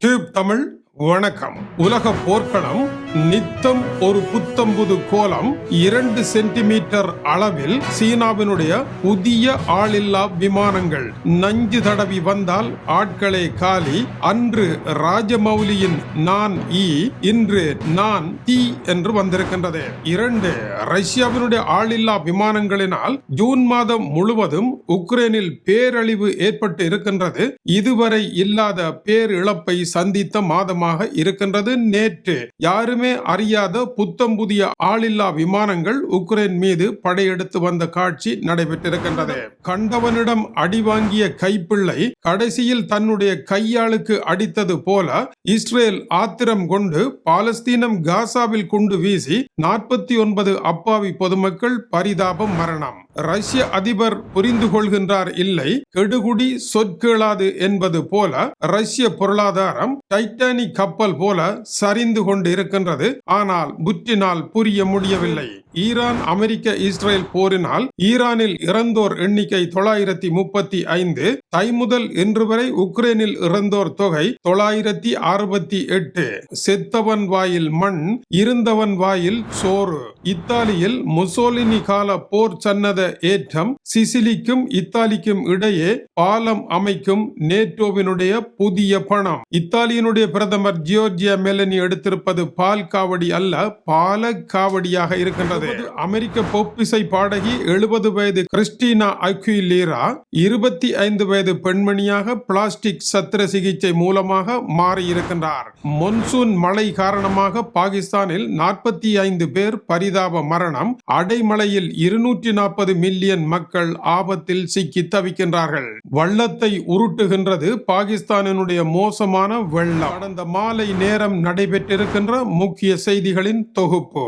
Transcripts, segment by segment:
Tube Tamil வணக்கம். உலக போர்க்களம் நித்தம் ஒரு புத்தம்புது கோலம் இரண்டு சென்டிமீட்டர் அளவில் சீனாவினுடைய புதிய ஆளில்லா விமானங்கள் நஞ்சு தடவி வந்தால் ஆட்களே காலி. அன்று ராஜமௌலியின் நான் இ இன்று நான் தி என்று வந்திருக்கின்றது. இரண்டு ரஷ்யாவினுடைய ஆளில்லா விமானங்களினால் ஜூன் மாதம் முழுவதும் உக்ரைனில் பேரழிவு ஏற்பட்டு இருக்கின்றது. இதுவரை இல்லாத பேரிழப்பை சந்தித்த மாதமாக இருக்கின்றது நேற்று. யாருமே அறியாத புத்தம் புதிய ஆளில்லா விமானங்கள் உக்ரைன் மீது படையெடுத்து வந்த காட்சி நடைபெற்றிருக்கின்றது. கண்டவனிடம் அடி வாங்கிய கைப்பிள்ளை கடைசியில் தன்னுடைய கையாளுக்கு அடித்தது போல இஸ்ரேல் ஆத்திரம் கொண்டு பாலஸ்தீனம் காசாவில் குண்டு வீசி நாற்பத்தி ஒன்பது அப்பாவி பொதுமக்கள் பரிதாபம் மரணம். ரஷ்ய அதிபர் புரிந்து கொள்கின்றார் இல்லை கெடுகுடி சொற்கேளாது என்பது போல ரஷ்ய பொருளாதாரம் டைட்டானிக் கப்பல் போல சரிந்து கொண்டு இருக்கின்றது ஆனால் புற்றினால் புரிய முடியவில்லை. ஈரான் அமெரிக்க இஸ்ரேல் போரினால் ஈரானில் இறந்தோர் எண்ணிக்கை தொள்ளாயிரத்தி முப்பத்தி ஐந்து. தை முதல் இன்று வரை உக்ரைனில் இறந்தோர் தொகை தொள்ளாயிரத்தி அறுபத்தி எட்டு. செத்தவன் வாயில் மண் இருந்தவன் வாயில் சோறு. இத்தாலியில் முசோலினி கால போர் சன்னத ஏற்றம் சிசிலிக்கும் இத்தாலிக்கும் இடையே பாலம் அமைக்கும் நேட்டோவினுடைய புதிய பணம். இத்தாலியினுடைய பிரதமர் ஜியோர்ஜியா மெலனி எடுத்திருப்பது பால் காவடி அல்ல பால காவடியாக இருக்கின்றது. அமெரிக்க பொப்பிசை பாடகி எழுபது வயது கிறிஸ்டினா அக்யூலீரா இருபத்தி ஐந்து வயது பெண்மணியாக பிளாஸ்டிக் சத்திர சிகிச்சை மூலமாக மாறியிருக்கின்றார். மொன்சூன் மழை காரணமாக பாகிஸ்தானில் நாற்பத்தி ஐந்து பேர் பரிதாப மரணம் அடைமழையில் இருநூற்றி நாற்பது மில்லியன் மக்கள் ஆபத்தில் சிக்கி தவிக்கின்றார்கள். வள்ளத்தை உருட்டுகின்றது பாகிஸ்தானினுடைய மோசமான வெள்ளம். கடந்த மாலை நேரம் நடைபெற்றிருக்கின்ற முக்கிய செய்திகளின் தொகுப்பு.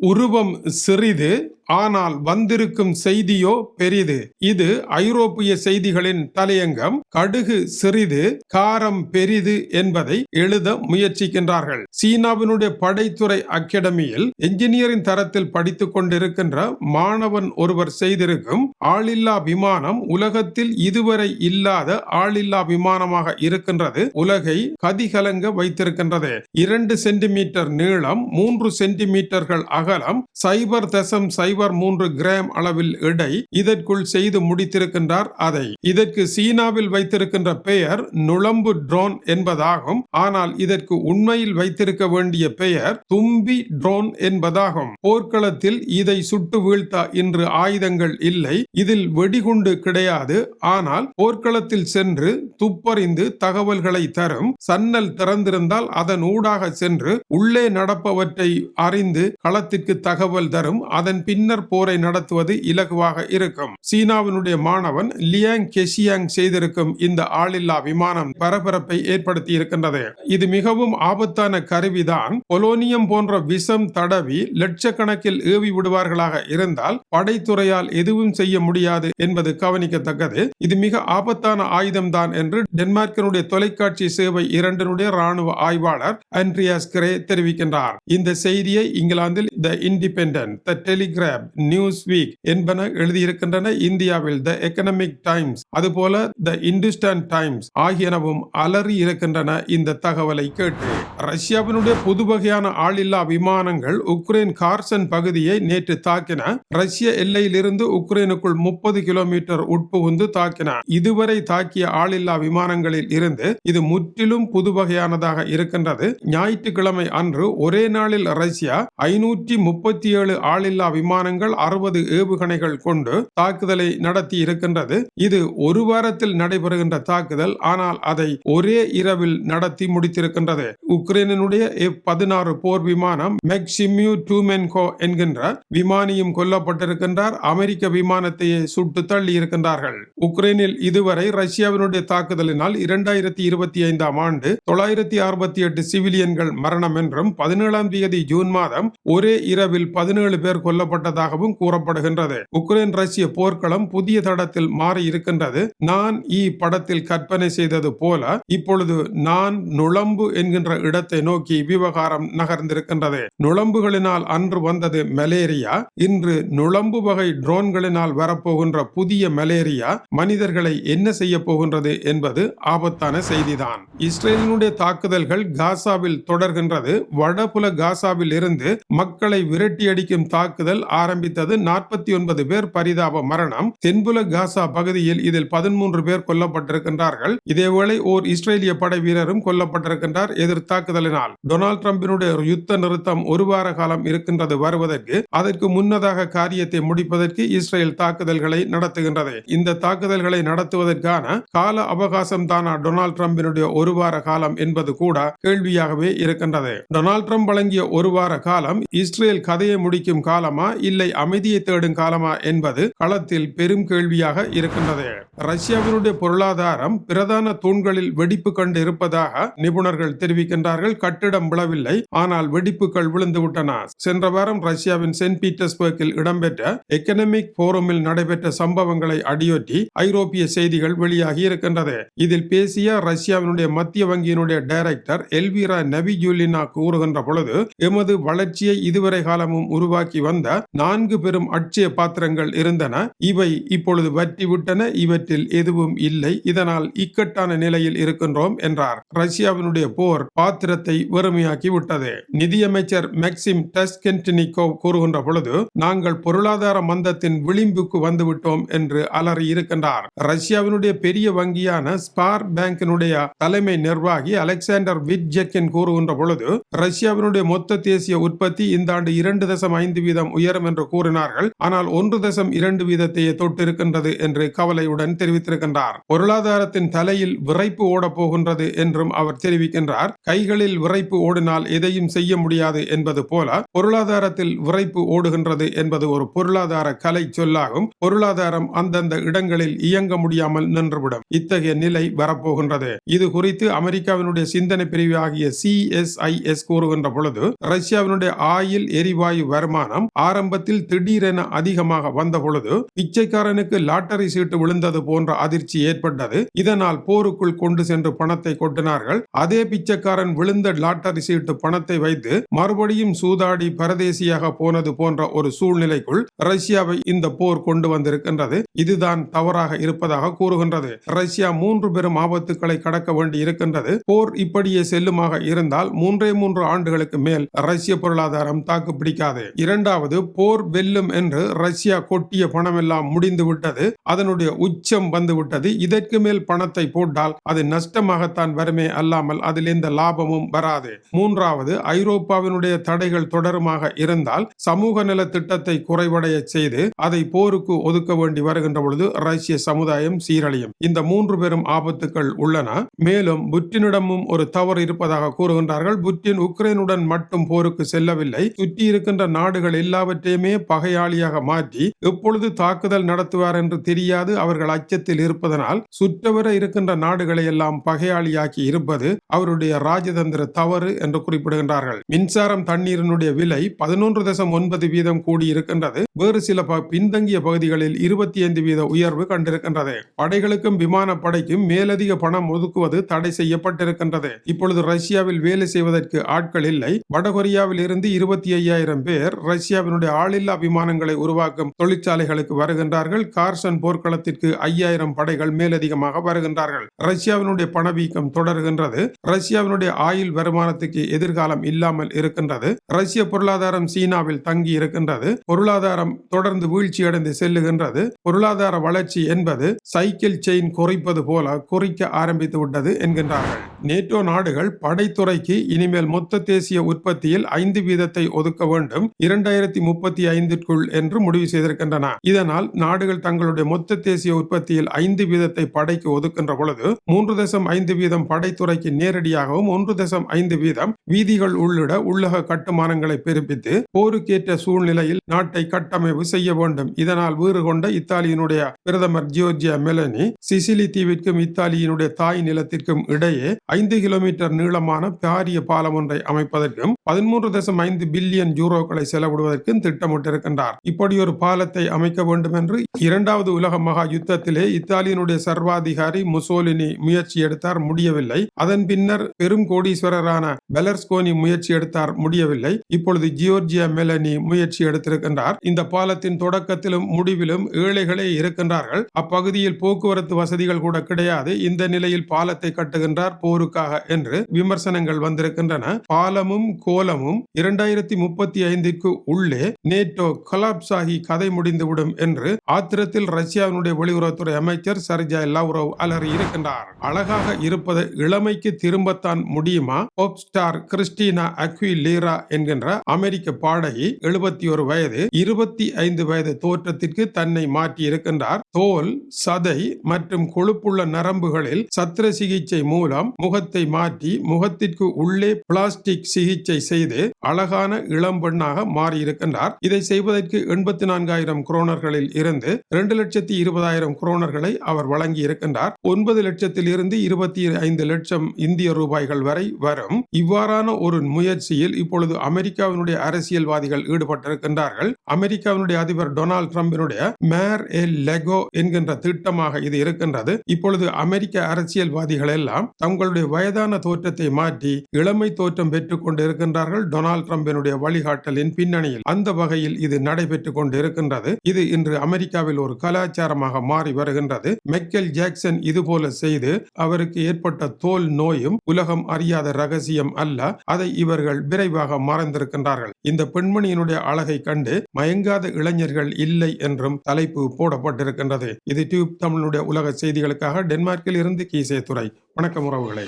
உருவம் சிறிது ஆனால் வந்திருக்கும் செய்தியோ பெரிது. இது ஐரோப்பிய செய்திகளின் தலையங்கம். கடுகு சிறிது காரம் பெரிது என்பதை எழுத முயற்சிக்கின்றார்கள். சீனாவினுடைய படைத்துறை அகாடமியில் என்ஜினியரிங் தரத்தில் படித்துக் கொண்டிருக்கின்ற மாணவன் ஒருவர் செய்திருக்கும் ஆளில்லா விமானம் உலகத்தில் இதுவரை இல்லாத ஆளில்லா விமானமாக இருக்கின்றது. உலகை கதிகலங்க வைத்திருக்கின்றது. இரண்டு சென்டிமீட்டர் நீளம் மூன்று சென்டிமீட்டர்கள் அகலம் சைபர் தசம் சைபர் மூன்று கிராம் அளவில் எடை இதற்குள் செய்து முடித்திருக்கின்றார் அதை. இதற்கு சீனாவில் வைத்திருக்கின்ற பெயர் நுழம்பு ட்ரோன் என்பதாகும். ஆனால் இதற்கு உண்மையில் வைத்திருக்க வேண்டிய பெயர் தும்பி ட்ரோன் என்பதாகும். போர்க்களத்தில் இதை சுட்டு வீழ்த்த இன்று ஆயுதங்கள் இல்லை இதில் வெடிகுண்டு கிடையாது. ஆனால் போர்க்களத்தில் சென்று துப்பறிந்து தகவல்களை தரும் சன்னல் திறந்திருந்தால் அதன் ஊடாக சென்று உள்ளே நடப்பவற்றை அறிந்து களத்திற்கு தகவல் தரும் அதன் பின்னர் போரை நடத்துவது இலகுவாக இருக்கும். சீனாவினுடைய மாணவன் லியாங் கெஷியாங் செய்திருக்கும் இந்த ஆளில்லா விமானம் பரபரப்பை ஏற்படுத்தி இருக்கின்றது இது மிகவும் ஆபத்தான கருவிதான். பொலோனியம் போன்ற விஷம் தடவி லட்சக்கணக்கில் ஏவி விடுவார்களாக இருந்தால் படைத்துறையால் எதுவும் செய்ய முடியாது என்பது கவனிக்கத்தக்கது. இது மிக ஆபத்தான ஆயுதம்தான் என்று டென்மார்க்கினுடைய தொலைக்காட்சி சேவை இரண்டினுடைய ராணுவ ஆய்வாளர் அன்ரியாஸ் கிரே தெரிவிக்கின்றார். இந்த செய்தியை இங்கிலாந்தில் the Independent the Telegraph Newsweek என்பன எழுதியிருக்கின்றன இந்தியாவில் த எக்கனமிக் டைம்ஸ் அதுபோல த இந்துஸ்தான் டைம்ஸ் ஆகியனவும் அலறி இருக்கின்றன இந்த தகவலை கேட்டு. ரஷ்யாவினுடைய புது வகையான ஆளில்லா விமானங்கள் உக்ரைன் கார்சன் பகுதியை நேற்று தாக்கின. ரஷ்ய எல்லையிலிருந்து உக்ரைனுக்குள் முப்பது கிலோமீட்டர் உட்புகுந்து தாக்கின. இதுவரை தாக்கிய ஆளில்லா விமானங்களில் இருந்து இது முற்றிலும் புது வகையானதாக இருக்கின்றது. ஞாயிற்றுக்கிழமை அன்று ஒரே நாளில் ரஷ்யா ஐநூற்றி நூற்றி முப்பத்தி ஏழு ஆளில்லா விமானங்கள் அறுபது ஏவுகணைகள் கொண்டு தாக்குதலை நடத்தி இருக்கின்றது. இது ஒரு வாரத்தில் நடைபெறுகின்ற தாக்குதல். ஆனால் அதை ஒரே இரவில் நடத்தி முடித்திருக்கின்றது. உக்ரைனுடைய பதினாறு போர் விமானம் மெக்சிமியூ டூமென்கோ என்கின்ற விமானியும் கொல்லப்பட்டிருக்கின்றார். அமெரிக்க விமானத்தையே சுட்டு தள்ளி இருக்கின்றார்கள். உக்ரைனில் இதுவரை ரஷ்யாவினுடைய தாக்குதலினால் இரண்டாயிரத்தி இருபத்தி ஐந்தாம் ஆண்டு தொள்ளாயிரத்தி அறுபத்தி எட்டு சிவிலியன்கள் மரணம் என்றும் பதினேழாம் தேதி ஜூன் மாதம் ஒரே இரவில் பதினேழு பேர் கொல்லப்பட்டதாகவும் கூறப்படுகின்றது. உக்ரைன் ரஷ்ய போர்க்களம் புதிய தடத்தில் மாறி இருக்கின்றது. நான் இ படத்தில் கற்பனை செய்தது போல இப்பொழுது நான் நுழம்பு என்கின்ற இடத்தை நோக்கி விவகாரம் நகர்ந்திருக்கின்றது. நுழம்புகளினால் அன்று வந்தது மலேரியா இன்று நுழம்பு வகை ட்ரோன்களினால் வரப்போகின்ற புதிய மலேரியா மனிதர்களை என்ன செய்ய போகின்றது என்பது ஆபத்தான செய்திதான். இஸ்ரேலினுடைய தாக்குதல்கள் காசாவில் தொடர்கின்றது. வடபுல காசாவில் இருந்து மக்கள் மக்களை விரட்டி அடிக்கும் தாக்குதல் ஆரம்பித்தது நாற்பத்தி ஒன்பது பேர் பரிதாப மரணம். தென்புல காசா பகுதியில் இதில் பதிமூன்று பேர் கொல்லப்பட்டிருக்கின்றார்கள். இதேவேளை ஓர் இஸ்ரேலிய படை வீரரும் கொல்லப்பட்டிருக்கின்றார் எதிர் தாக்குதலினால். டொனால்டு டிரம்பினுடைய யுத்த நிறுத்தம் ஒரு வார காலம் இருக்கின்றது வருவதற்கு அதற்கு முன்னதாக காரியத்தை முடிப்பதற்கு இஸ்ரேல் தாக்குதல்களை நடத்துகின்றது. இந்த தாக்குதல்களை நடத்துவதற்கான கால அவகாசம் தானா டொனால்டு டிரம்பினுடைய ஒரு வார காலம் என்பது கூட கேள்வியாகவே இருக்கின்றது. டொனால்டு டிரம்ப் வழங்கிய ஒரு வார காலம் இஸ்ரேல் கதையை முடிக்கும் காலமா இல்லை அமைதியை தேடும் காலமா என்பது களத்தில் பெரும் கேள்வியாக இருக்கின்றது. ரஷ்யாவினுடைய பொருளாதாரம் பிரதான தூண்களில் வெடிப்பு கண்டு இருப்பதாக நிபுணர்கள் தெரிவிக்கின்றார்கள். கட்டிடம் விழவில்லை ஆனால் வெடிப்புகள் விழுந்துவிட்டன சென்ற வாரம் ரஷ்யாவின் சென்ட் பீட்டர்ஸ்பர்க்கில் இடம்பெற்ற எக்கனமிக் போரமில் நடைபெற்ற சம்பவங்களை அடியொற்றி ஐரோப்பிய செய்திகள் வெளியாகி இருக்கின்றது. இதில் பேசிய ரஷ்யாவினுடைய மத்திய வங்கியினுடைய டைரக்டர் எல்வீரா நபிஜூலினா கூறுகின்ற பொழுது எமது வளர்ச்சியை இதுவரை இதுவரை காலமும் உருவாக்கி வந்த நான்கு பெரும் அட்சய பாத்திரங்கள் இருந்தன. இவை இப்பொழுது வற்றி விட்டன இவற்றில் எதுவும் இல்லை. இதனால் இக்கட்டான நிலையில் இருக்கின்றோம் என்றார். ரஷ்யாவினுடைய போர் பாத்திரத்தை வறுமையாக்கி விட்டது நிதியமைச்சர் மேக்சிம் டஸ்கென்டினிகோவ் கூறுகின்ற பொழுது நாங்கள் பொருளாதார மந்தத்தின் விளிம்புக்கு வந்துவிட்டோம் என்று அலறி இருக்கின்றார். ரஷ்யாவினுடைய பெரிய வங்கியான ஸ்பார் பேங்கினுடைய தலைமை நிர்வாகி அலெக்சாண்டர் விட்ஜெக்கின் கூறுகின்ற பொழுது ரஷ்யாவினுடைய மொத்த தேசிய உற்பத்தி இந்த ஆண்டு இரண்டு தசம் ஐந்து வீதம் உயரும் என்று கூறினார்கள். ஆனால் ஒன்று தசம் இரண்டு வீதத்தையே தொட்டிருக்கின்றது என்று கவலையுடன் தெரிவித்திருக்கின்றார். பொருளாதாரத்தின் தலையில் விரைப்பு ஓடப் போகின்றது என்றும் அவர் தெரிவிக்கின்றார். கைகளில் விரைப்பு ஓடினால் எதையும் செய்ய முடியாது என்பது போல பொருளாதாரத்தில் விரைப்பு ஓடுகின்றது என்பது ஒரு பொருளாதார கலை சொல்லாகும். பொருளாதாரம் அந்தந்த இடங்களில் இயங்க முடியாமல் நின்றுவிடும். இத்தகைய நிலை வரப்போகின்றது. இது குறித்து அமெரிக்காவினுடைய சிந்தனை பிரிவு ஆகிய சிஎஸ்ஐஎஸ் கூறுகின்ற பொழுது ரஷ்யாவினுடைய ஆயில் எரிவாயு வருமானம் ஆரம்பத்தில் திடீரென அதிகமாக வந்தபொழுது பிச்சைக்காரனுக்கு லாட்டரி சீட்டு விழுந்தது போன்ற அதிர்ச்சி ஏற்பட்டது. இதனால் போருக்குள் கொண்டு சென்று பணத்தை கொட்டினார்கள். அதே பிச்சைக்காரன் விழுந்த லாட்டரி சீட்டு பணத்தை வைத்து மறுபடியும் சூதாடி பரதேசியாக போனது போன்ற ஒரு சூழ்நிலைக்குள் ரஷ்யாவை இந்த போர் கொண்டு வந்திருக்கின்றது. இதுதான் தவறாக இருப்பதாக கூறுகின்றது. ரஷ்யா மூன்று பெரும் ஆபத்துக்களை கடக்க வேண்டி இருக்கின்றது. போர் இப்படியே செல்லுமாக இருந்தால் மூன்றே மூன்று ஆண்டுகளுக்கு மேல் ரஷ்ய பொருளாதாரம் தாக்கு பிடிக்காது. இரண்டாவது போர் வெல்லும் என்று ரஷ்யா கொட்டிய பணம் எல்லாம் முடிந்து விட்டது. அதனுடைய உச்சம் வந்து விட்டது. இதற்கு மேல் பணத்தை போட்டால் அது நஷ்டமாகத்தான் வருமே அல்லாமல் அதில் எந்த லாபமும் வராது. மூன்றாவது ஐரோப்பாவினுடைய தடைகள் தொடருமாக இருந்தால் சமூக நல திட்டத்தை குறைவடைய செய்து அதை போருக்கு ஒதுக்க வேண்டி வருகின்ற பொழுது ரஷ்ய சமுதாயம் சீரழியும். இந்த மூன்று பெரும் ஆபத்துக்கள் உள்ளன. மேலும் புட்டினிடமும் ஒரு தவறு இருப்பதாக கூறுகின்றார்கள். புட்டின் உக்ரைனுடன் மட்டும் போருக்கு செல்லவில்லை. சுற்றி இருக்கின்ற நாடுகள் எல்லாவற்றையுமே பகையாளியாக மாற்றி எப்பொழுது தாக்குதல் நடத்துவார் என்று தெரியாது அவர்கள் அச்சத்தில் இருப்பதனால் சுற்றவர இருக்கின்ற நாடுகளை எல்லாம் பகையாளியாக்கி இருப்பது அவருடைய ராஜதந்திர தவறு என்று குறிப்பிடுகின்றார்கள். மின்சாரம் தண்ணீரினுடைய விலை பதினொன்று தசம் ஒன்பது வீதம் கூடி இருக்கின்றது வேறு சில பின்தங்கிய பகுதிகளில் இருபத்தி ஐந்து வீத உயர்வு கண்டிருக்கின்றது. படைகளுக்கும் விமானப்படைக்கும் மேலதிக பணம் ஒதுக்குவது தடை செய்யப்பட்டிருக்கின்றது. இப்பொழுது ரஷ்யாவில் வேலை செய்வதற்கு ஆட்கள் இல்லை. வடகொரியாவில் இருந்து இருபத்தி இருபத்தி ஐயாயிரம் பேர் ரஷ்யாவினுடைய ஆளில்லா விமானங்களை உருவாக்கும் தொழிற்சாலைகளுக்கு வருகின்றார்கள். கார்சன் போர்க்களத்திற்கு ஐயாயிரம் படைகள் மேலதிகமாக வருகின்றார்கள். ரஷ்யாவினுடைய பணவீக்கம் தொடர்கின்றது. ரஷ்யாவினுடைய ஆயுள் வருமானத்துக்கு எதிர்காலம் இல்லாமல் இருக்கின்றது. ரஷ்ய பொருளாதாரம் சீனாவில் தங்கி இருக்கின்றது. பொருளாதாரம் தொடர்ந்து வீழ்ச்சியடைந்து செல்லுகின்றது. பொருளாதார வளர்ச்சி என்பது சைக்கிள் செயின் குறைப்பது போல குறைக்க ஆரம்பித்து விட்டது என்கின்றார்கள். நேட்டோ நாடுகள் படைத்துறைக்கு இனிமேல் மொத்த தேசிய உற்பத்தியில் ஐந்து வீதத்தை ஒதுக்க வேண்டும் இரண்டாயிரத்தி முப்பத்தி ஐந்திற்குள் என்று முடிவு செய்திருக்கின்றன. இதனால் நாடுகள் தங்களுடைய மொத்த தேசிய உற்பத்தியில் ஐந்து வீதத்தை படைக்கு ஒதுக்கின்ற பொழுது மூன்று தசம் ஐந்து வீதம் படைத்துறைக்கு நேரடியாகவும் ஒன்று தசம் ஐந்து வீதம் வீதிகள் உள்ளிட உள்ளக கட்டுமானங்களை பிறப்பித்து போருக்கேற்ற சூழ்நிலையில் நாட்டை கட்டமைப்பு செய்ய வேண்டும். இதனால் வீறு கொண்ட இத்தாலியினுடைய பிரதமர் ஜியோர்ஜியா மெலனி சிசிலி தீவிற்கும் இத்தாலியினுடைய தாய் நிலத்திற்கும் இடையே ஐந்து கிலோமீட்டர் நீளமான பாரிய பாலம் ஒன்றை அமைப்பதற்கும் பதிமூன்று தசம் ஐந்து பில்லியன் பில்லியன் யூரோக்களை செலவிடுவதற்கு திட்டமிட்டிருக்கின்றார். இப்படி ஒரு பாலத்தை அமைக்க வேண்டும் என்று இரண்டாவது உலக மகா யுத்தத்திலே இத்தாலியினுடைய சர்வாதிகாரி முசோலினி முயற்சி எடுத்தார் முடியவில்லை. அதன் பின்னர் பெரும் கோடீஸ்வரரான பெலர்ஸ்கோனி முயற்சி எடுத்தார் முடியவில்லை. இப்பொழுது ஜியோர்ஜியா மெலனி முயற்சி எடுத்திருக்கின்றார். இந்த பாலத்தின் தொடக்கத்திலும் முடிவிலும் ஏழைகளே இருக்கின்றார்கள். அப்பகுதியில் போக்குவரத்து வசதிகள் கூட கிடையாது. இந்த நிலையில் பாலத்தை கட்டுகின்றார் போருக்காக என்று விமர்சனங்கள் வந்திருக்கின்றன. பாலமும் கோலமும் இரண்டாயிரத்தி முப்பத்தி ஐந்திற்கு உள்ளே நேட்டோ கொலாப்ஸ் ஆகி கதை முடிந்துவிடும் என்று ஆத்திரத்தில் ரஷ்யாவினுடைய வெளியுறவுத்துறை அமைச்சர் சர்ஜா லவ்ரோவ் அலறி இருக்கின்றார். அழகாக இருப்பது இளமைக்கு திரும்பத்தான் முடியுமா? Pop star Christina Aguilera என்கின்ற அமெரிக்க பாடகி எழுபத்தி ஒரு வயது இருபத்தி ஐந்து வயது தோற்றத்திற்கு தன்னை மாற்றி இருக்கின்றார். தோல் சதை மற்றும் கொழுப்புள்ள நரம்புகளில் சத்திர சிகிச்சை மூலம் முகத்தை மாற்றி முகத்திற்கு உள்ளே பிளாஸ்டிக் சிகிச்சை செய்து அழகான இளம் பெண்ணாக மாறியிருக்கின்றார். இதை செய்வதற்கு எண்பத்தி நான்காயிரம் குரோனர்களில் இருந்து இரண்டு லட்சத்தி இருபதாயிரம் குரோனர்களை அவர் வழங்கி இருக்கின்றார் ஒன்பது லட்சத்தில் இருந்து இருபத்தி ஐந்து லட்சம் இந்திய ரூபாய்கள் வரை வரும். இவ்வாறான ஒரு முயற்சியில் இப்பொழுது அமெரிக்காவினுடைய அரசியல்வாதிகள் ஈடுபட்டிருக்கின்றார்கள். அமெரிக்காவினுடைய அதிபர் டொனால்ட் டிரம்பினுடைய மேர் எ லெகோ என்கின்ற திட்டமாக இது இருக்கின்றது. இப்பொழுது அமெரிக்க அரசியல்வாதிகள் எல்லாம் தங்களுடைய வயதான தோற்றத்தை மாற்றி இளமை தோற்றம் பெற்றுக் கொண்டிருக்கின்றார்கள். இருக்கின்றார்கள் டொனால்ட் வழிகாட்டலின் பின்னணியில் அந்த வகையில் இது நடைபெற்றுக் கொண்டு இருக்கின்றது இது இன்று அமெரிக்காவில் ஒரு கலாச்சாரமாக மாறி வருகின்றது. மெக்கேல் ஜாக்சன் இதுபோல செய்து அவருக்கு ஏற்பட்ட தோல் நோயும் உலகம் அறியாத ரகசியம் அல்ல. அதை இவர்கள் விரைவாக மறந்திருக்கின்றார்கள். இந்த பெண்மணியினுடைய அழகை கண்டு மயங்காத இளைஞர்கள் இல்லை என்றும் தலைப்பு போடப்பட்டிருக்கின்றது. இது டியூப் தமிழுடைய உலக செய்திகளுக்காக டென்மார்க்கில் இருந்து கீசே துறை வணக்கம் உறவுகளை.